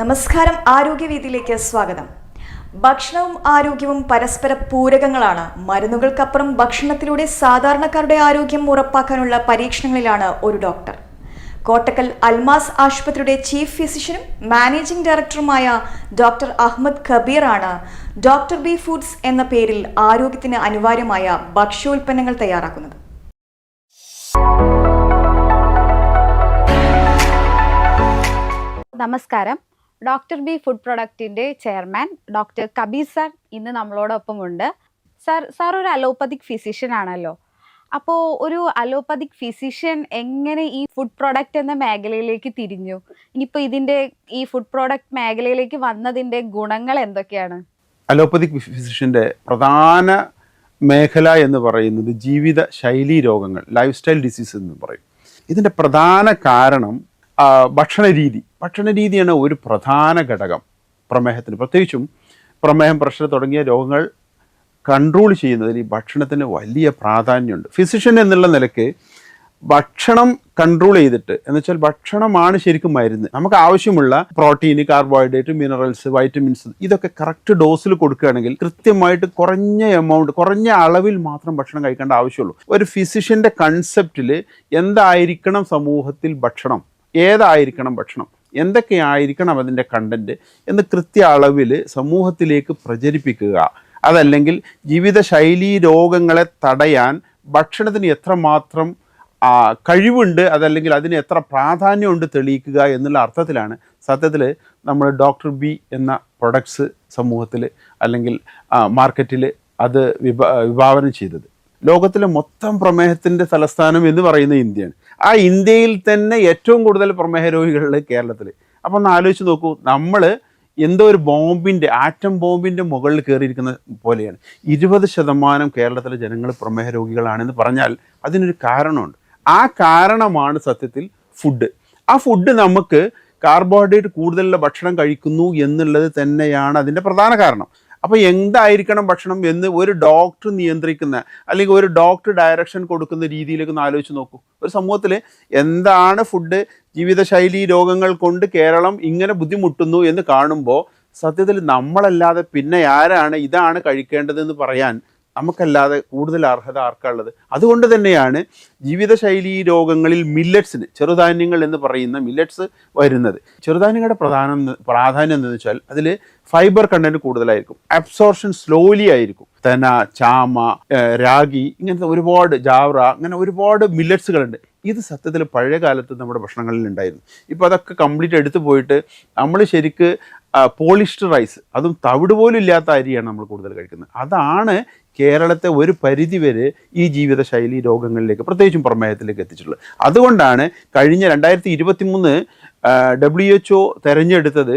നമസ്കാരം ആരോഗ്യവേദിയിലേക്ക് സ്വാഗതം. ഭക്ഷണവും ആരോഗ്യവും പരസ്പര പൂരകങ്ങളാണ്. മരുന്നുകൾക്കപ്പുറം ഭക്ഷണത്തിലൂടെ സാധാരണക്കാരുടെ ആരോഗ്യം ഉറപ്പാക്കാനുള്ള പരീക്ഷണങ്ങളിലാണ് ഒരു ഡോക്ടർ. കോട്ടക്കൽ അൽമാസ് ആശുപത്രിയുടെ ചീഫ് ഫിസിഷ്യനും മാനേജിംഗ് ഡയറക്ടറുമായ ഡോക്ടർ അഹമ്മദ് കബീറാണ് ഡോക്ടർ ബി ഫുഡ്സ് എന്ന പേരിൽ ആരോഗ്യത്തിന് അനിവാര്യമായ ഭക്ഷ്യോൽപ്പന്നങ്ങൾ തയ്യാറാക്കുന്നത്. നമസ്കാരം. ഡോക്ടർ ബി ഫുഡ് പ്രൊഡക്റ്റിന്റെ ചെയർമാൻ ഡോക്ടർ കബീർ സാർ ഇന്ന് നമ്മളോടൊപ്പം ഉണ്ട്. സാർ സാർ ഒരു അലോപ്പതിക് ഫിസിഷ്യൻ ആണല്ലോ. അപ്പോ ഒരു അലോപ്പതിക് ഫിസിഷ്യൻ എങ്ങനെ ഈ ഫുഡ് പ്രോഡക്റ്റ് എന്ന മേഖലയിലേക്ക് തിരിഞ്ഞു? ഇനിയിപ്പോൾ ഇതിന്റെ ഈ ഫുഡ് പ്രോഡക്റ്റ് മേഖലയിലേക്ക് വന്നതിന്റെ ഗുണങ്ങൾ എന്തൊക്കെയാണ്? അലോപ്പതിക് ഫിസിഷ്യന്റെ പ്രധാന മേഖല എന്ന് പറയുന്നത് ജീവിത ശൈലി രോഗങ്ങൾ ലൈഫ് സ്റ്റൈൽ ഡിസീസ് എന്ന് പറയും. ഇതിന്റെ പ്രധാന കാരണം ഭക്ഷണ രീതി ഭക്ഷണ രീതിയാണ് ഒരു പ്രധാന ഘടകം. പ്രമേഹത്തിന് പ്രത്യേകിച്ചും പ്രമേഹം പ്രഷർ തുടങ്ങിയ രോഗങ്ങൾ കൺട്രോൾ ചെയ്യുന്നതിൽ ഈ ഭക്ഷണത്തിന് വലിയ പ്രാധാന്യമുണ്ട്. ഫിസിഷ്യൻ എന്നുള്ള നിലയ്ക്ക് ഭക്ഷണം കൺട്രോൾ ചെയ്തിട്ട് എന്ന് വെച്ചാൽ ഭക്ഷണമാണ് ശരിക്കും മരുന്ന്. നമുക്ക് ആവശ്യമുള്ള പ്രോട്ടീൻ കാർബോഹൈഡ്രേറ്റ് മിനറൽസ് വൈറ്റമിൻസ് ഇതൊക്കെ കറക്റ്റ് ഡോസിൽ കൊടുക്കുകയാണെങ്കിൽ കൃത്യമായിട്ട് കുറഞ്ഞ എമൗണ്ട് കുറഞ്ഞ അളവിൽ മാത്രം ഭക്ഷണം കഴിക്കേണ്ട ആവശ്യമുള്ളൂ. ഒരു ഫിസിഷ്യന്റെ കൺസെപ്റ്റിൽ എന്തായിരിക്കണം സമൂഹത്തിൽ ഭക്ഷണം? ഏതായിരിക്കണം ഭക്ഷണം? എന്തൊക്കെയായിരിക്കണം അതിന്റെ കണ്ടന്റ് എന്ന് കൃത്യ അളവിൽ സമൂഹത്തിലേക്ക് പ്രചരിപ്പിക്കുക. അതല്ലെങ്കിൽ ജീവിതശൈലീ രോഗങ്ങളെ തടയാൻ ഭക്ഷണത്തിന് എത്രമാത്രം കഴിവുണ്ട് അതല്ലെങ്കിൽ അതിന് എത്ര പ്രാധാന്യമുണ്ട് തെളിയിക്കുക എന്നുള്ള അർത്ഥത്തിലാണ് സത്യത്തിൽ നമ്മൾ ഡോക്ടർ ബി എന്ന പ്രൊഡക്ട്സ് സമൂഹത്തിൽ അല്ലെങ്കിൽ മാർക്കറ്റിൽ അത് വിഭാ വിഭാവനം ചെയ്തത്. ലോകത്തിലെ മൊത്തം പ്രമേഹത്തിന്റെ തലസ്ഥാനം എന്ന് പറയുന്ന ഇന്ത്യയാണ്. ആ ഇന്ത്യയിൽ തന്നെ ഏറ്റവും കൂടുതൽ പ്രമേഹ രോഗികളുടെ കേരളത്തിൽ അപ്പോൾ ഒന്ന് ആലോചിച്ച് നോക്കൂ നമ്മൾ എന്തോ ഒരു ബോംബിന്റെ ആറ്റം ബോംബിന്റെ മുകളിൽ കയറിയിരിക്കുന്ന പോലെയാണ്. ഇരുപത് ശതമാനം കേരളത്തിലെ ജനങ്ങൾ പ്രമേഹ രോഗികളാണെന്ന് പറഞ്ഞാൽ അതിനൊരു കാരണമുണ്ട്. ആ കാരണമാണ് സത്യത്തിൽ ഫുഡ്. ആ ഫുഡ് നമുക്ക് കാർബോഹൈഡ്രേറ്റ് കൂടുതലുള്ള ഭക്ഷണം കഴിക്കുന്നു എന്നുള്ളത് തന്നെയാണ് അതിന്റെ പ്രധാന കാരണം. അപ്പോൾ എന്തായിരിക്കണം ഭക്ഷണം എന്ന് ഒരു ഡോക്ടർ നിയന്ത്രിക്കുന്ന അല്ലെങ്കിൽ ഒരു ഡോക്ടർ ഡയറക്ഷൻ കൊടുക്കുന്ന രീതിയിലേക്ക് ഒന്ന് ആലോചിച്ച് നോക്കൂ. ഒരു സമൂഹത്തിൽ എന്താണ് ഫുഡ് ജീവിതശൈലി രോഗങ്ങൾ കൊണ്ട് കേരളം ഇങ്ങനെ ബുദ്ധിമുട്ടുന്നു എന്ന് കാണുമ്പോൾ സത്യത്തിൽ നമ്മളല്ലാതെ പിന്നെ ആരാണ് ഇതാണ് കഴിക്കേണ്ടതെന്ന് പറയാൻ നമുക്കല്ലാതെ കൂടുതൽ അർഹത ആർക്കാണുള്ളത്? അതുകൊണ്ട് തന്നെയാണ് ജീവിതശൈലി രോഗങ്ങളിൽ മില്ലറ്റ്സിന് ചെറുധാന്യങ്ങൾ എന്ന് പറയുന്ന മില്ലറ്റ്സ് വരുന്നത്. ചെറുധാന്യങ്ങളുടെ പ്രധാനം പ്രാധാന്യം എന്താണെന്ന് വെച്ചാൽ അതിൽ ഫൈബർ കണ്ടന്റ് കൂടുതലായിരിക്കും. അബ്സോർഷൻ സ്ലോലി ആയിരിക്കും. തെന ചാമ രാഗി ഇങ്ങനത്തെ ഒരുപാട് ജാവറ അങ്ങനെ ഒരുപാട് മില്ലറ്റ്സുകളുണ്ട്. ഇത് സത്യത്തിൽ പഴയ കാലത്ത് നമ്മുടെ ഭക്ഷണങ്ങളിൽ ഉണ്ടായിരുന്നു. ഇപ്പോൾ അതൊക്കെ കംപ്ലീറ്റ് എടുത്തു പോയിട്ട് നമ്മൾ ശരിക്ക് പോളിഷ്ഡ് റൈസ് അതും തവിട് പോലും ഇല്ലാത്ത അരിയാണ് നമ്മൾ കൂടുതൽ കഴിക്കുന്നത്. അതാണ് കേരളത്തെ ഒരു പരിധി വരെ ഈ ജീവിതശൈലി രോഗങ്ങളിലേക്ക് പ്രത്യേകിച്ചും പ്രമേഹത്തിലേക്ക് എത്തിച്ചിട്ടുള്ളത്. അതുകൊണ്ടാണ് കഴിഞ്ഞ രണ്ടായിരത്തി ഇരുപത്തി മൂന്ന് ഡബ്ല്യു എച്ച് ഒ തെരഞ്ഞെടുത്തത്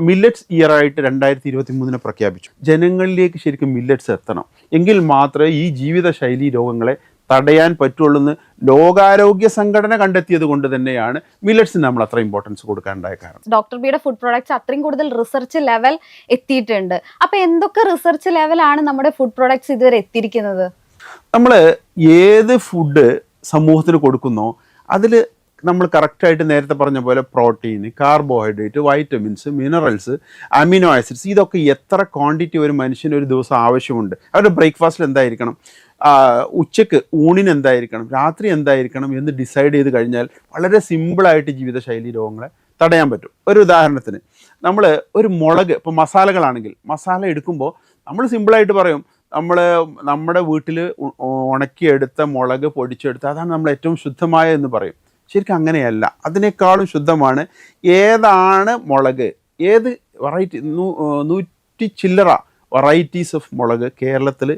മില്ലറ്റ്സ് ഇയർ ആയിട്ട് രണ്ടായിരത്തി ഇരുപത്തി മൂന്നിനെ പ്രഖ്യാപിച്ചു. ജനങ്ങളിലേക്ക് ശരിക്കും മില്ലറ്റ്സ് എത്തണം. എങ്കിൽ മാത്രമേ ഈ ജീവിതശൈലി രോഗങ്ങളെ തടയാൻ പറ്റുള്ളൂ എന്ന് ലോകാരോഗ്യ സംഘടന കണ്ടെത്തിയത് കൊണ്ട് തന്നെയാണ് മില്ലറ്റ്സിന് നമ്മൾ അത്ര ഇമ്പോർട്ടൻസ് കൊടുക്കാനുണ്ടായ കാരണം. ഡോക്ടർ ബിയുടെ ഫുഡ് പ്രോഡക്ട്സ് അത്രയും കൂടുതൽ റിസർച്ച് ലെവൽ എത്തിയിട്ടുണ്ട്. അപ്പൊ എന്തൊക്കെ റിസർച്ച് ലെവലാണ് നമ്മുടെ ഫുഡ് പ്രോഡക്ട്സ് ഇതുവരെ എത്തിയിരിക്കുന്നത്? നമ്മൾ ഏത് ഫുഡ് സമൂഹത്തിന് കൊടുക്കുന്നോ അതിൽ നമ്മൾ കറക്റ്റായിട്ട് നേരത്തെ പറഞ്ഞ പോലെ protein carbohydrate vitamins minerals amino acids ഇതൊക്കെ എത്ര ക്വാണ്ടിറ്റി ഒരു മനുഷ്യന് ഒരു ദിവസം ആവശ്യമുണ്ട്? അവരുടെ ബ്രേക്ക്ഫാസ്റ്റിൽ എന്തായിരിക്കണം? ഉച്ചയ്ക്ക് ഊണിന് എന്തായിരിക്കണം? രാത്രി എന്തായിരിക്കണം എന്ന് ഡിസൈഡ് ചെയ്ത് കഴിഞ്ഞാൽ വളരെ സിമ്പിളായിട്ട് ജീവിതശൈലി രോഗങ്ങളെ തടയാൻ പറ്റും. ഒരു ഉദാഹരണത്തിന് നമ്മൾ ഒരു മുളക് ഇപ്പോൾ മസാലകളാണെങ്കിൽ മസാല എടുക്കുമ്പോൾ നമ്മൾ സിമ്പിളായിട്ട് പറയും നമ്മൾ നമ്മുടെ വീട്ടിൽ ഉണക്കിയെടുത്ത മുളക് പൊടിച്ചെടുത്ത് അതാണ് നമ്മൾ ഏറ്റവും ശുദ്ധമായ എന്ന് പറയും. ശരിക്കും അങ്ങനെയല്ല. അതിനേക്കാളും ശുദ്ധമാണ് ഏതാണ് മുളക്. ഏത് വെറൈറ്റി നൂറ്റി ചില്ലറ വെറൈറ്റീസ് ഓഫ് മുളക് കേരളത്തിൽ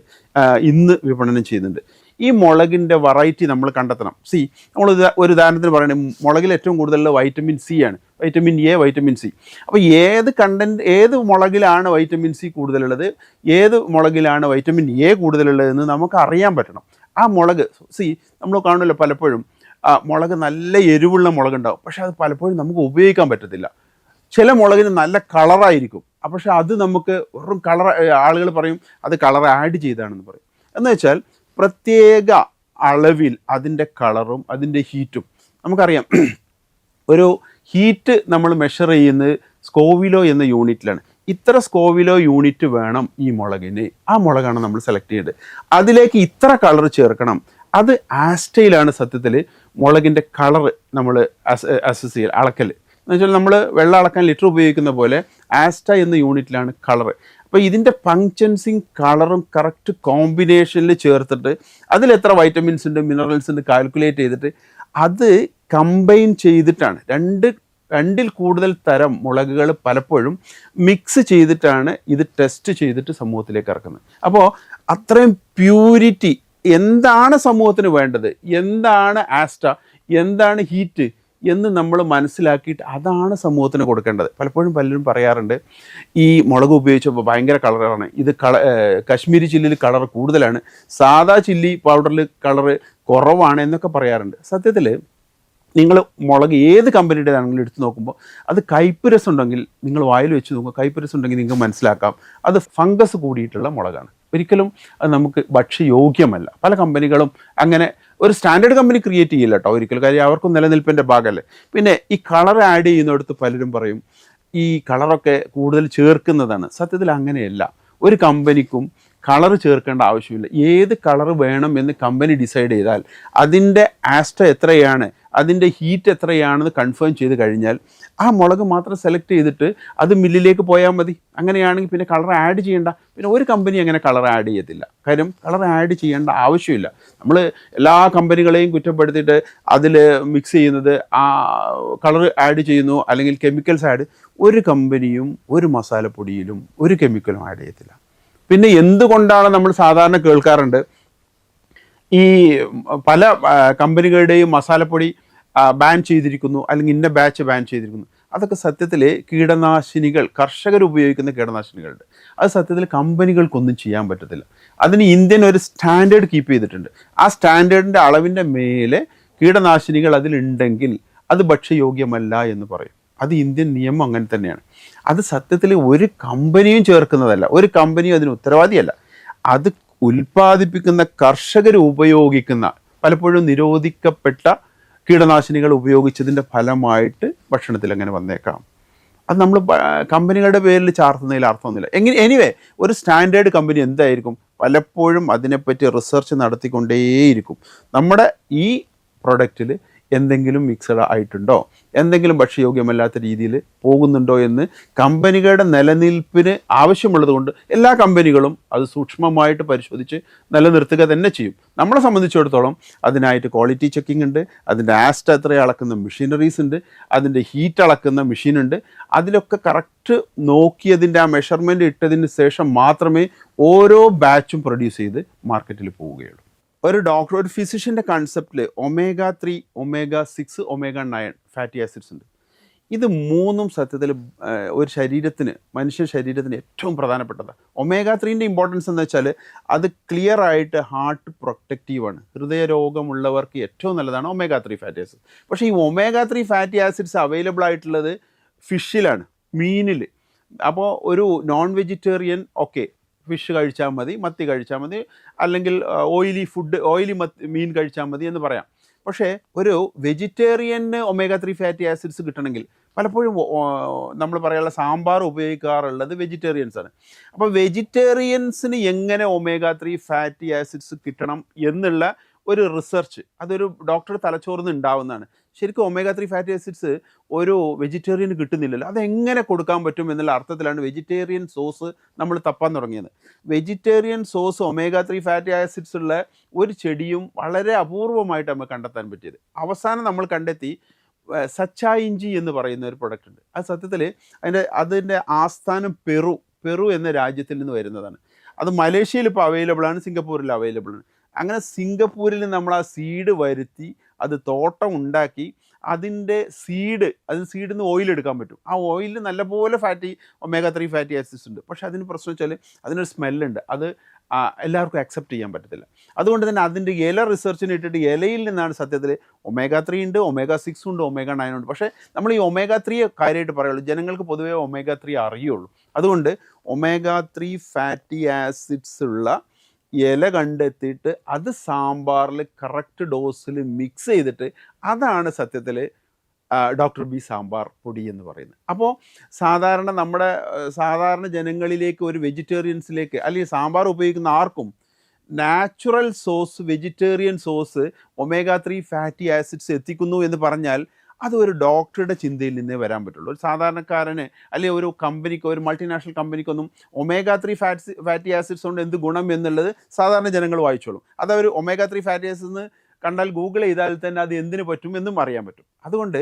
ഇന്ന് വിപണനം ചെയ്യുന്നുണ്ട്. ഈ മുളകിന്റെ വെറൈറ്റി നമ്മൾ കണ്ടെത്തണം. സി നമ്മൾ ഒരു ഉദാഹരണത്തിന് പറയുകയാണെങ്കിൽ മുളകിൽ ഏറ്റവും കൂടുതലുള്ള വൈറ്റമിൻ സി ആണ്. വൈറ്റമിൻ എ വൈറ്റമിൻ സി അപ്പോൾ ഏത് കണ്ടന്റ് ഏത് മുളകിലാണ് വൈറ്റമിൻ സി കൂടുതലുള്ളത്? ഏത് മുളകിലാണ് വൈറ്റമിൻ എ കൂടുതലുള്ളതെന്ന് നമുക്ക് അറിയാൻ പറ്റണം. ആ മുളക് സി നമ്മൾ കാണുമല്ലോ പലപ്പോഴും മുളക് നല്ല എരിവുള്ള മുളകുണ്ടാവും. പക്ഷെ അത് പലപ്പോഴും നമുക്ക് ഉപയോഗിക്കാൻ പറ്റത്തില്ല. ചില മുളകിന് നല്ല കളറായിരിക്കും. ആ, പക്ഷെ അത് നമുക്ക് വെറും കളർ ആളുകൾ പറയും അത് കളർ ആഡ് ചെയ്താണെന്ന് പറയും. എന്ന് വെച്ചാൽ പ്രത്യേക അളവിൽ അതിന്റെ കളറും അതിന്റെ ഹീറ്റും നമുക്കറിയാം. ഒരു ഹീറ്റ് നമ്മൾ മെഷർ ചെയ്യുന്നത് സ്കോവിലോ എന്ന യൂണിറ്റിലാണ്. ഇത്ര സ്കോവിലോ യൂണിറ്റ് വേണം ഈ മുളകിന്. ആ മുളകാണ് നമ്മൾ സെലക്ട് ചെയ്യേണ്ടത്. അതിലേക്ക് ഇത്ര കളർ ചേർക്കണം. അത് ആസ്റ്റയിലാണ് സത്യത്തിൽ മുളകിന്റെ കളർ നമ്മൾ അസ് അസസ് ചെയ്യുക അളക്കൽ എന്ന് വെച്ചാൽ നമ്മൾ വെള്ളം അളക്കാൻ ലിറ്റർ ഉപയോഗിക്കുന്ന പോലെ ആസ്റ്റ എന്ന യൂണിറ്റിലാണ് കളറ്. അപ്പോൾ ഇതിന്റെ ഫങ്ഷൻസിങ് കളറും കറക്റ്റ് കോമ്പിനേഷനിൽ ചേർത്തിട്ട് അതിൽ എത്ര വൈറ്റമിൻസ് ഉണ്ട് മിനറൽസ് ഉണ്ട് കാൽക്കുലേറ്റ് ചെയ്തിട്ട് അത് കമ്പൈൻ ചെയ്തിട്ടാണ്. രണ്ട് രണ്ടിൽ കൂടുതൽ തരം മുളകുകൾ പലപ്പോഴും മിക്സ് ചെയ്തിട്ടാണ് ഇത് ടെസ്റ്റ് ചെയ്തിട്ട് സമൂഹത്തിലേക്ക് ഇറക്കുന്നത്. അപ്പോൾ അത്രയും പ്യൂരിറ്റി എന്താണ് സമൂഹത്തിന് വേണ്ടത്? എന്താണ് ആസ്റ്റ? എന്താണ് ഹീറ്റ് എന്ന് നമ്മൾ മനസ്സിലാക്കിയിട്ട് അതാണ് സമൂഹത്തിന് കൊടുക്കേണ്ടത്. പലപ്പോഴും പലരും പറയാറുണ്ട് ഈ മുളക് ഉപയോഗിച്ചപ്പോൾ ഭയങ്കര കളറാണ് ഇത് കള കശ്മീരി ചില്ലിൽ കളർ കൂടുതലാണ്. സാദാ ചില്ലി പൗഡറിൽ കളർ കുറവാണ് എന്നൊക്കെ പറയാറുണ്ട്. സത്യത്തിൽ നിങ്ങൾ മുളക് ഏത് കമ്പനിയുടേതാണെങ്കിലും എടുത്തു നോക്കുമ്പോൾ അത് കയ്പ്പ് ഉണ്ടെങ്കിൽ നിങ്ങൾ വായിൽ വെച്ച് നോക്കുക. കയ്പ്പ് ഉണ്ടെങ്കിൽ നിങ്ങൾക്ക് മനസ്സിലാക്കാം. അത് ഫംഗസ് കൂടിയിട്ടുള്ള മുളകാണ്. ഒരിക്കലും അത് നമുക്ക് ഭക്ഷ്യയോഗ്യമല്ല. പല കമ്പനികളും അങ്ങനെ ഒരു സ്റ്റാൻഡേർഡ് കമ്പനി ക്രിയേറ്റ് ചെയ്യില്ല കേട്ടോ ഒരിക്കലും. കാര്യം അവർക്കും നിലനിൽപ്പിന്റെ ഭാഗമല്ലേ പിന്നെ ഈ കളർ ആഡ് ചെയ്യുന്നിടത്ത് പലരും പറയും ഈ കളറൊക്കെ കൂടുതൽ ചേർക്കുന്നതാണ്. സത്യത്തിൽ അങ്ങനെയല്ല. ഒരു കമ്പനിക്കും കളർ ചേർക്കേണ്ട ആവശ്യമില്ല. ഏത് കളർ വേണം എന്ന് കമ്പനി ഡിസൈഡ് ചെയ്താൽ അതിന്റെ ആസ്റ്റ എത്രയാണ് അതിന്റെ ഹീറ്റ് എത്രയാണെന്ന് കൺഫേം ചെയ്ത് കഴിഞ്ഞാൽ ആ മുളക് മാത്രം സെലക്ട് ചെയ്തിട്ട് അത് മില്ലിലേക്ക് പോയാൽ മതി. അങ്ങനെയാണെങ്കിൽ പിന്നെ കളർ ആഡ് ചെയ്യേണ്ട. പിന്നെ ഒരു കമ്പനി അങ്ങനെ കളർ ആഡ് ചെയ്യത്തില്ല. കാര്യം കളർ ആഡ് ചെയ്യേണ്ട ആവശ്യമില്ല. നമ്മൾ എല്ലാ കമ്പനികളെയും കുറ്റപ്പെടുത്തിയിട്ട് അതിൽ മിക്സ് ചെയ്യുന്നത് ആ കളർ ആഡ് ചെയ്യുന്നു അല്ലെങ്കിൽ കെമിക്കൽസ് ആഡ് ഒരു കമ്പനിയും ഒരു മസാലപ്പൊടിയിലും ഒരു കെമിക്കലും ആഡ് ചെയ്യത്തില്ല. പിന്നെ എന്തുകൊണ്ടാണ് നമ്മൾ സാധാരണ കേൾക്കാറുണ്ട്? ഈ പല കമ്പനികളുടെയും മസാലപ്പൊടി ബാൻ ചെയ്തിരിക്കുന്നു അല്ലെങ്കിൽ ഇന്ന ബാച്ച് ബാൻ ചെയ്തിരിക്കുന്നു. അതൊക്കെ സത്യത്തിൽ കീടനാശിനികൾ കർഷകർ ഉപയോഗിക്കുന്ന കീടനാശിനികളുണ്ട്. അത് സത്യത്തിൽ കമ്പനികൾക്കൊന്നും ചെയ്യാൻ പറ്റത്തില്ല. അതിന് ഇന്ത്യൻ ഒരു സ്റ്റാൻഡേർഡ് കീപ്പ് ചെയ്തിട്ടുണ്ട്. ആ സ്റ്റാൻഡേർഡിന്റെ അളവിന്റെ മേലെ കീടനാശിനികൾ അതിലുണ്ടെങ്കിൽ അത് ഭക്ഷ്യയോഗ്യമല്ല എന്ന് പറയും. അത് ഇന്ത്യൻ നിയമം അങ്ങനെ തന്നെയാണ്. അത് സത്യത്തിൽ ഒരു കമ്പനിയും ചേർക്കുന്നതല്ല. ഒരു കമ്പനിയും അതിന് ഉത്തരവാദിയല്ല. അത് ഉൽപ്പാദിപ്പിക്കുന്ന കർഷകർ ഉപയോഗിക്കുന്ന പലപ്പോഴും നിരോധിക്കപ്പെട്ട കീടനാശിനികൾ ഉപയോഗിച്ചതിന്റെ ഫലമായിട്ട് ഭക്ഷണത്തിൽ അങ്ങനെ വന്നേക്കാം. അത് നമ്മൾ കമ്പനികളുടെ പേരിൽ ചാർത്തുന്നതിൽ അർത്ഥമൊന്നുമില്ല. എങ്ങനെ എനിവേ ഒരു സ്റ്റാൻഡേർഡ് കമ്പനി എന്തായിരിക്കും? പലപ്പോഴും അതിനെപ്പറ്റി റിസർച്ച് നടത്തിക്കൊണ്ടേയിരിക്കും. നമ്മുടെ ഈ പ്രൊഡക്റ്റിൽ എന്തെങ്കിലും മിക്സഡ് ആയിട്ടുണ്ടോ? എന്തെങ്കിലും ഭക്ഷ്യയോഗ്യമല്ലാത്ത രീതിയിൽ പോകുന്നുണ്ടോ എന്ന് കമ്പനികളുടെ നിലനിൽപ്പിന് ആവശ്യമുള്ളതുകൊണ്ട് എല്ലാ കമ്പനികളും അത് സൂക്ഷ്മമായിട്ട് പരിശോധിച്ച് നിലനിർത്തുക തന്നെ ചെയ്യും. നമ്മളെ സംബന്ധിച്ചിടത്തോളം അതിനായിട്ട് ക്വാളിറ്റി ചെക്കിംഗ് ഉണ്ട് അതിന്റെ ആസ്റ്റ് എത്ര അളക്കുന്ന മെഷീനറീസ് ഉണ്ട് അതിന്റെ ഹീറ്റ് അളക്കുന്ന മെഷീൻ ഉണ്ട്. അതിലൊക്കെ കറക്റ്റ് നോക്കിയതിന്റെ ആ മെഷർമെന്റ് ഇട്ടതിന് ശേഷം മാത്രമേ ഓരോ ബാച്ചും പ്രൊഡ്യൂസ് ചെയ്ത് മാർക്കറ്റിൽ പോവുകയുള്ളൂ. ഒരു ഡോക്ടർ ഒരു ഫിസിഷ്യന്റെ കൺസെപ്റ്റിൽ omega three omega six omega nine fatty acids ഉണ്ട്. ഇത് മൂന്നും സത്യത്തിൽ ഒരു ശരീരത്തിന് മനുഷ്യ ശരീരത്തിന് ഏറ്റവും പ്രധാനപ്പെട്ടതാണ്. ഒമേഗ ത്രീന്റെ ഇമ്പോർട്ടൻസ് എന്ന് വെച്ചാൽ അത് ക്ലിയർ ആയിട്ട് ഹാർട്ട് പ്രൊട്ടക്റ്റീവാണ് ഹൃദയരോഗമുള്ളവർക്ക് ഏറ്റവും നല്ലതാണ് ഒമേഗ ത്രീ ഫാറ്റി ആസിഡ് പക്ഷേ ഈ omega three fatty acids available ആയിട്ടുള്ളത് ഫിഷിലാണ് മീനിൽ അപ്പോൾ ഒരു നോൺ വെജിറ്റേറിയൻ ഓക്കെ ഫിഷ് കഴിച്ചാൽ മതി മത്തി കഴിച്ചാൽ മതി അല്ലെങ്കിൽ ഓയിലി ഫുഡ് ഓയിലി മത്തി മീൻ കഴിച്ചാൽ മതി എന്ന് പറയാം. പക്ഷേ ഒരു വെജിറ്റേറിയന് ഒമേഗ ത്രീ ഫാറ്റി ആസിഡ്സ് കിട്ടണമെങ്കിൽ പലപ്പോഴും നമ്മൾ പറയാനുള്ള സാമ്പാർ ഉപയോഗിക്കാറുള്ളത് വെജിറ്റേറിയൻസ് ആണ്. അപ്പോൾ വെജിറ്റേറിയൻസിന് എങ്ങനെ ഒമേഗ ത്രീ ഫാറ്റി ആസിഡ്സ് കിട്ടണം എന്നുള്ള ഒരു റിസർച്ച് അതൊരു ഡോക്ടർ തലച്ചോറിൽ നിന്ന് ഉണ്ടാവുന്നതാണ്. ശരിക്കും ഒമേഗ ത്രീ ഫാറ്റി ആസിഡ്സ് ഒരു വെജിറ്റേറിയന് കിട്ടുന്നില്ലല്ലോ. അതെങ്ങനെ കൊടുക്കാൻ പറ്റും എന്നുള്ള അർത്ഥത്തിലാണ് വെജിറ്റേറിയൻ സോസ് നമ്മൾ തപ്പാൻ തുടങ്ങിയത്. Vegetarian sauce omega three fatty acids ഉള്ള ഒരു ചെടിയും വളരെ അപൂർവമായിട്ട് നമുക്ക് കണ്ടെത്താൻ പറ്റിയത്. അവസാനം നമ്മൾ കണ്ടെത്തി സച്ചാ ഇഞ്ചി എന്ന് പറയുന്ന ഒരു പ്രൊഡക്റ്റ് ഉണ്ട്. അത് സത്യത്തിൽ അതിന്റെ അതിന്റെ ആസ്ഥാനം പെറു പെറു എന്ന രാജ്യത്തിൽ നിന്ന് വരുന്നതാണ്. അത് മലേഷ്യയിൽ ഇപ്പോൾ അവൈലബിൾ ആണ് സിംഗപ്പൂരിൽ അവൈലബിൾ ആണ്. അങ്ങനെ സിംഗപ്പൂരിൽ നമ്മൾ ആ സീഡ് വരുത്തി അത് തോട്ടം ഉണ്ടാക്കി അതിന്റെ സീഡ് അതിന് സീഡിൽ നിന്ന് ഓയിൽ എടുക്കാൻ പറ്റും. ആ ഓയിലിൽ നല്ലപോലെ fatty omega three fatty acids ഉണ്ട്. പക്ഷേ അതിന് പ്രശ്നം വെച്ചാൽ അതിനൊരു സ്മെല്ലുണ്ട് അത് എല്ലാവർക്കും അക്സെപ്റ്റ് ചെയ്യാൻ പറ്റത്തില്ല. അതുകൊണ്ട് തന്നെ അതിന്റെ ഇല റിസർച്ചിന് ഇട്ടിട്ട് ഇലയിൽ നിന്നാണ് സത്യത്തിൽ ഒമേഗ ത്രീ ഉണ്ട് ഒമേഗ സിക്സ് ഉണ്ട് ഒമേഗ നയൻ ഉണ്ട്. പക്ഷേ നമ്മൾ ഈ ഒമേഗ ത്രീ കാര്യമായിട്ട് പറയുള്ളൂ. ജനങ്ങൾക്ക് പൊതുവേ ഒമേഗ ത്രീ അറിയുള്ളൂ. അതുകൊണ്ട് ഒമേഗ ത്രീ ഫാറ്റി ആസിഡ്സ് ഉള്ള ഇല കണ്ടെത്തിയിട്ട് അത് സാമ്പാറിൽ കറക്റ്റ് ഡോസിൽ മിക്സ് ചെയ്തിട്ട് അതാണ് സത്യത്തിൽ ഡോക്ടർ ബി സാമ്പാർ പൊടി എന്ന് പറയുന്നത്. അപ്പോൾ സാധാരണ നമ്മുടെ സാധാരണ ജനങ്ങളിലേക്ക് ഒരു വെജിറ്റേറിയൻസിലേക്ക് അല്ലെങ്കിൽ സാമ്പാർ ഉപയോഗിക്കുന്ന ആർക്കും natural sauce vegetarian sauce omega three fatty acids എത്തിക്കുന്നു എന്ന് പറഞ്ഞാൽ അത് ഒരു ഡോക്ടറുടെ ചിന്തയിൽ നിന്നേ വരാൻ പറ്റുള്ളൂ. ഒരു സാധാരണക്കാരന് അല്ലെങ്കിൽ ഒരു കമ്പനിക്ക് ഒരു multinational കമ്പനിക്കൊന്നും omega three fats fatty acids കൊണ്ട് എന്ത് ഗുണം എന്നുള്ളത് സാധാരണ ജനങ്ങൾ വായിച്ചോളും. അത് അവർ ഒമേഗ ത്രീ ഫാറ്റി ആസിഡ്സ് എന്ന് കണ്ടാൽ ഗൂഗിൾ ചെയ്താൽ തന്നെ അത് എന്തിനു പറ്റും എന്നും അറിയാൻ പറ്റും. അതുകൊണ്ട്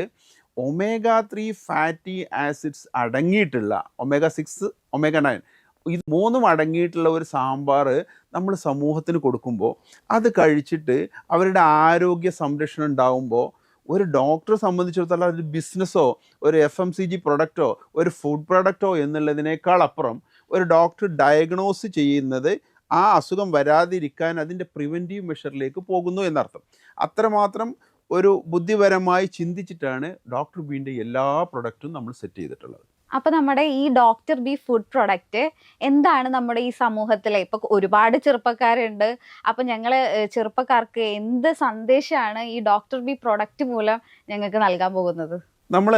ഒമേഗ ത്രീ ഫാറ്റി ആസിഡ്സ് അടങ്ങിയിട്ടുള്ള ഒമേഗ സിക്സ് ഒമേഗ നയൻ ഇത് മൂന്നും അടങ്ങിയിട്ടുള്ള ഒരു സാമ്പാർ നമ്മൾ സമൂഹത്തിന് കൊടുക്കുമ്പോൾ അത് കഴിച്ചിട്ട് അവരുടെ ആരോഗ്യ സംരക്ഷണം ഉണ്ടാകുമ്പോൾ ഒരു ഡോക്ടറെ സംബന്ധിച്ചിടത്തോളം ഒരു ബിസിനസ്സോ ഒരു എഫ് എം സി ജി പ്രൊഡക്റ്റോ ഒരു ഫുഡ് പ്രൊഡക്റ്റോ എന്നുള്ളതിനേക്കാൾ അപ്പുറം ഒരു ഡോക്ടർ ഡയഗ്നോസ് ചെയ്യുന്നത് ആ അസുഖം വരാതിരിക്കാൻ അതിന്റെ പ്രിവെന്റീവ് മെഷറിലേക്ക് പോകുന്നു എന്നർത്ഥം. അത്രമാത്രം ഒരു ബുദ്ധിപരമായി ചിന്തിച്ചിട്ടാണ് ഡോക്ടർ ബീന്റെ എല്ലാ പ്രൊഡക്റ്റും നമ്മൾ സെറ്റ് ചെയ്തിട്ടുള്ളത്. അപ്പൊ നമ്മുടെ ഈ ഡോക്ടർ ബി ഫുഡ് പ്രൊഡക്റ്റ് എന്താണ് നമ്മുടെ ഈ സമൂഹത്തിലെ? ഇപ്പൊ ഒരുപാട് ചെറുപ്പക്കാരുണ്ട്. അപ്പൊ ഞങ്ങൾ ചെറുപ്പക്കാർക്ക് എന്ത് സന്ദേശമാണ് ഈ ഡോക്ടർ ബി പ്രൊഡക്റ്റ് മൂലം ഞങ്ങൾക്ക് നൽകാൻ പോകുന്നത്? നമ്മൾ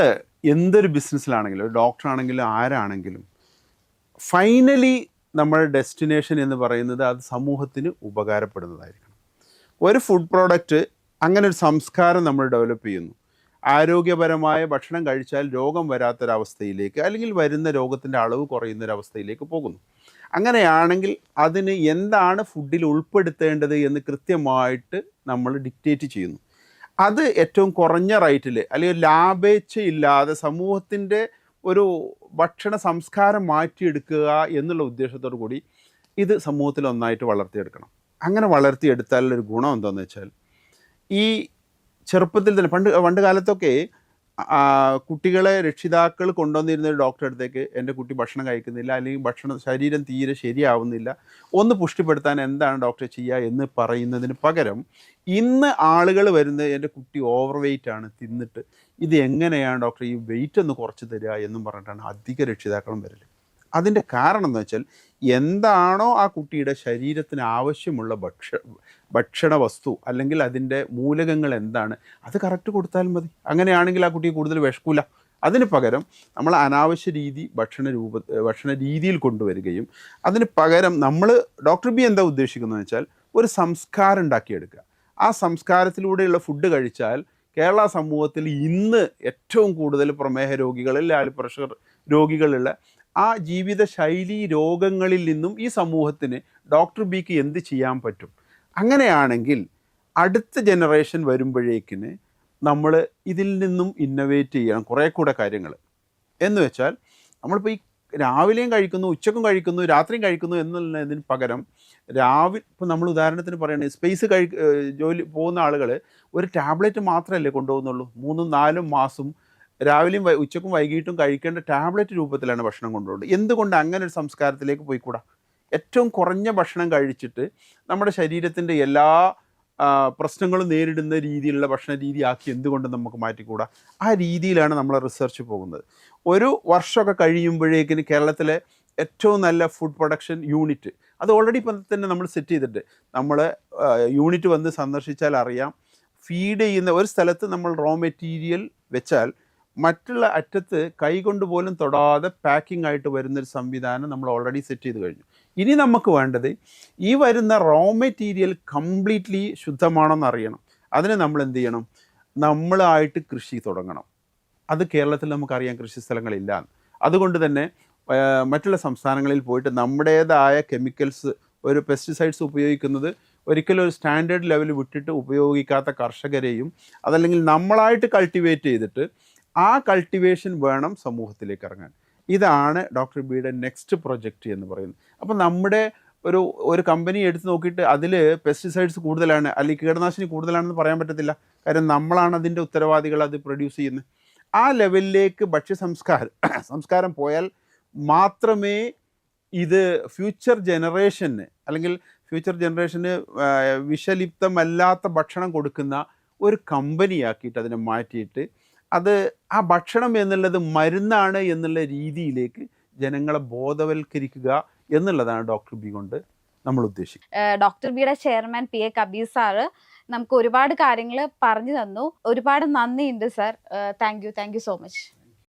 എന്തൊരു ബിസിനസ്സിലാണെങ്കിലും ഡോക്ടർ ആണെങ്കിലും ആരാണെങ്കിലും ഫൈനലി നമ്മുടെ ഡെസ്റ്റിനേഷൻ എന്ന് പറയുന്നത് അത് സമൂഹത്തിന് ഉപകാരപ്പെടുന്നതായിരിക്കണം. ഒരു ഫുഡ് പ്രോഡക്റ്റ് അങ്ങനെ ഒരു സംസ്കാരം നമ്മൾ ഡെവലപ്പ് ചെയ്യുന്നു. ആരോഗ്യപരമായ ഭക്ഷണം കഴിച്ചാൽ രോഗം വരാത്തൊരവസ്ഥയിലേക്ക് അല്ലെങ്കിൽ വരുന്ന രോഗത്തിന്റെ അളവ് കുറയുന്നൊരവസ്ഥയിലേക്ക് പോകുന്നു. അങ്ങനെയാണെങ്കിൽ അതിന് എന്താണ് ഫുഡിൽ ഉൾപ്പെടുത്തേണ്ടത് എന്ന് കൃത്യമായിട്ട് നമ്മൾ ഡിക്റ്റേറ്റ് ചെയ്യുന്നു. അത് ഏറ്റവും കുറഞ്ഞ റേറ്റിൽ അല്ലെങ്കിൽ ലാഭേച്ഛയില്ലാതെ സമൂഹത്തിന്റെ ഒരു ഭക്ഷണ സംസ്കാരം മാറ്റിയെടുക്കുക എന്നുള്ള ഉദ്ദേശത്തോടു കൂടി ഇത് സമൂഹത്തിൽ ഒന്നായിട്ട് വളർത്തിയെടുക്കണം. അങ്ങനെ വളർത്തിയെടുത്താലുള്ള ഒരു ഗുണം എന്താണെന്ന് വെച്ചാൽ ഈ ചെറുപ്പത്തിൽ തന്നെ പണ്ട് പണ്ട് കാലത്തൊക്കെ കുട്ടികളെ രക്ഷിതാക്കൾ കൊണ്ടുവന്നിരുന്ന ഒരു ഡോക്ടറെ അടുത്തേക്ക് എന്റെ കുട്ടി ഭക്ഷണം കഴിക്കുന്നില്ല അല്ലെങ്കിൽ ഭക്ഷണം ശരീരം തീരെ ശരിയാവുന്നില്ല ഒന്ന് പുഷ്ടിപ്പെടുത്താൻ എന്താണ് ഡോക്ടർ ചെയ്യുക എന്ന് പറയുന്നതിന് പകരം ഇന്ന് ആളുകൾ വരുന്നത് എന്റെ കുട്ടി ഓവർ വെയിറ്റ് ആണ് തിന്നിട്ട്. ഇത് എങ്ങനെയാണ് ഡോക്ടർ ഈ വെയിറ്റ് ഒന്ന് കുറച്ച് തരിക എന്നും പറഞ്ഞിട്ടാണ് അധിക രക്ഷിതാക്കളും വരൽ അതിന്റെ കാരണം എന്ന് വെച്ചാൽ എന്താണോ ആ കുട്ടിയുടെ ശരീരത്തിന് ആവശ്യമുള്ള ഭക്ഷ ഭക്ഷണ വസ്തു അല്ലെങ്കിൽ അതിന്റെ മൂലകങ്ങൾ എന്താണ് അത് കറക്റ്റ് കൊടുത്താൽ മതി. അങ്ങനെയാണെങ്കിൽ ആ കുട്ടി കൂടുതൽ വിഷക്കൂല അതിന് പകരം നമ്മൾ അനാവശ്യ രീതി ഭക്ഷണ രൂപ ഭക്ഷണ രീതിയിൽ കൊണ്ടുവരികയും അതിന് പകരം നമ്മൾ ഡോക്ടർ ബി എന്താ ഉദ്ദേശിക്കുന്നത് വെച്ചാൽ ഒരു സംസ്കാരം ഉണ്ടാക്കിയെടുക്കുക. ആ സംസ്കാരത്തിലൂടെയുള്ള ഫുഡ് കഴിച്ചാൽ കേരള സമൂഹത്തിൽ ഇന്ന് ഏറ്റവും കൂടുതൽ പ്രമേഹ രോഗികളിൽ അല്ലെങ്കിൽ പ്രഷർ രോഗികളുള്ള ആ ജീവിതശൈലി രോഗങ്ങളിൽ നിന്നും ഈ സമൂഹത്തിന് ഡോക്ടർ ബിക്ക് എന്ത് ചെയ്യാൻ പറ്റും? അങ്ങനെയാണെങ്കിൽ അടുത്ത ജനറേഷൻ വരുമ്പോഴേക്കിന് നമ്മൾ ഇതിൽ നിന്നും ഇന്നോവേറ്റ് ചെയ്യണം കുറേ കൂടെ കാര്യങ്ങൾ എന്ന് വെച്ചാൽ നമ്മളിപ്പോൾ ഈ രാവിലെയും കഴിക്കുന്നു ഉച്ചക്കും കഴിക്കുന്നു രാത്രിയും കഴിക്കുന്നു എന്നുള്ളതിന് പകരം രാവിലെ ഇപ്പോൾ നമ്മൾ ഉദാഹരണത്തിന് പറയുകയാണെങ്കിൽ സ്പേസ് കഴി ജോലി പോകുന്ന ആളുകൾ ഒരു ടാബ്ലറ്റ് മാത്രമല്ലേ കൊണ്ടുപോകുന്നുള്ളൂ. മൂന്നും നാലും മാസം രാവിലെയും ഉച്ചക്കും വൈകിട്ടും കഴിക്കേണ്ട ടാബ്ലറ്റ് രൂപത്തിലാണ് ഭക്ഷണം കൊണ്ടുപോകുന്നത് എന്തുകൊണ്ട് അങ്ങനെ ഒരു സംസ്കാരത്തിലേക്ക് പോയിക്കൂടാ? ഏറ്റവും കുറഞ്ഞ ഭക്ഷണം കഴിച്ചിട്ട് നമ്മുടെ ശരീരത്തിന്റെ എല്ലാ പ്രശ്നങ്ങളും നേരിടുന്ന രീതിയിലുള്ള ഭക്ഷണ രീതി ആക്കി എന്തുകൊണ്ട് നമുക്ക് മാറ്റിക്കൂടാ? ആ രീതിയിലാണ് നമ്മൾ റിസർച്ച് പോകുന്നത്. ഒരു വർഷമൊക്കെ കഴിയുമ്പോഴേക്കിന് കേരളത്തിലെ ഏറ്റവും നല്ല ഫുഡ് പ്രൊഡക്ഷൻ യൂണിറ്റ് അത് ഓൾറെഡി ഇപ്പം തന്നെ നമ്മൾ സെറ്റ് ചെയ്തിട്ടുണ്ട്. നമ്മൾ യൂണിറ്റ് വന്ന് സന്ദർശിച്ചാൽ അറിയാം ഫീഡ് ചെയ്യുന്ന ഒരു സ്ഥലത്ത് നമ്മൾ റോ മെറ്റീരിയൽ വെച്ചാൽ മറ്റുള്ള അറ്റത്ത് കൈകൊണ്ട് പോലും തൊടാതെ പാക്കിംഗ് ആയിട്ട് വരുന്നൊരു സംവിധാനം നമ്മൾ ഓൾറെഡി സെറ്റ് ചെയ്ത് കഴിഞ്ഞു. ഇനി നമുക്ക് വേണ്ടത് ഈ വരുന്ന റോ മെറ്റീരിയൽ കംപ്ലീറ്റ്ലി ശുദ്ധമാണെന്ന് അറിയണം അതിന് നമ്മൾ എന്ത് ചെയ്യണം? നമ്മളായിട്ട് കൃഷി തുടങ്ങണം. അത് കേരളത്തിൽ നമുക്കറിയാം കൃഷി സ്ഥലങ്ങളില്ല. അതുകൊണ്ട് തന്നെ മറ്റുള്ള സംസ്ഥാനങ്ങളിൽ പോയിട്ട് നമ്മുടേതായ കെമിക്കൽസ് ഒരു പെസ്റ്റിസൈഡ്സ് ഉപയോഗിക്കുന്നത് ഒരിക്കലും ഒരു സ്റ്റാൻഡേർഡ് ലെവൽ വിട്ടിട്ട് ഉപയോഗിക്കാത്ത കർഷകരെയും അതല്ലെങ്കിൽ നമ്മളായിട്ട് കൾട്ടിവേറ്റ് ചെയ്തിട്ട് ആ കൾട്ടിവേഷൻ വേണം സമൂഹത്തിലേക്ക് ഇറങ്ങാൻ. ഇതാണ് ഡോക്ടർ ബിയുടെ നെക്സ്റ്റ് പ്രൊജക്റ്റ് എന്ന് പറയുന്നത്. അപ്പോൾ നമ്മുടെ ഒരു ഒരു കമ്പനി എടുത്ത് നോക്കിയിട്ട് അതിൽ പെസ്റ്റിസൈഡ്സ് കൂടുതലാണ് അല്ലെങ്കിൽ കീടനാശിനി കൂടുതലാണെന്ന് പറയാൻ പറ്റത്തില്ല. കാര്യം നമ്മളാണ് അതിന്റെ ഉത്തരവാദികൾ അത് പ്രൊഡ്യൂസ് ചെയ്യുന്നത്. ആ ലെവലിലേക്ക് ഭക്ഷ്യ സംസ്കാരം സംസ്കാരം പോയാൽ മാത്രമേ ഇത് ഫ്യൂച്ചർ ജനറേഷന് അല്ലെങ്കിൽ ഫ്യൂച്ചർ ജനറേഷന് വിഷലിപ്തമല്ലാത്ത ഭക്ഷണം കൊടുക്കുന്ന ഒരു കമ്പനിയാക്കിയിട്ട് അതിനെ മാറ്റിയിട്ട് അത് ആ ഭക്ഷണം എന്നുള്ളത് മരുന്നാണ് എന്നുള്ള രീതിയിലേക്ക് ജനങ്ങളെ ബോധവൽക്കരിക്കുക എന്നുള്ളതാണ് ഡോക്ടർ ബി കൊണ്ട് നമ്മൾ ഉദ്ദേശിക്കുന്നത്. ഡോക്ടർ ബിയുടെ chairman P A Kabir sir നമുക്ക് ഒരുപാട് കാര്യങ്ങൾ പറഞ്ഞു തന്നു. ഒരുപാട് നന്ദിയുണ്ട് sir. Thank you. Thank you so much.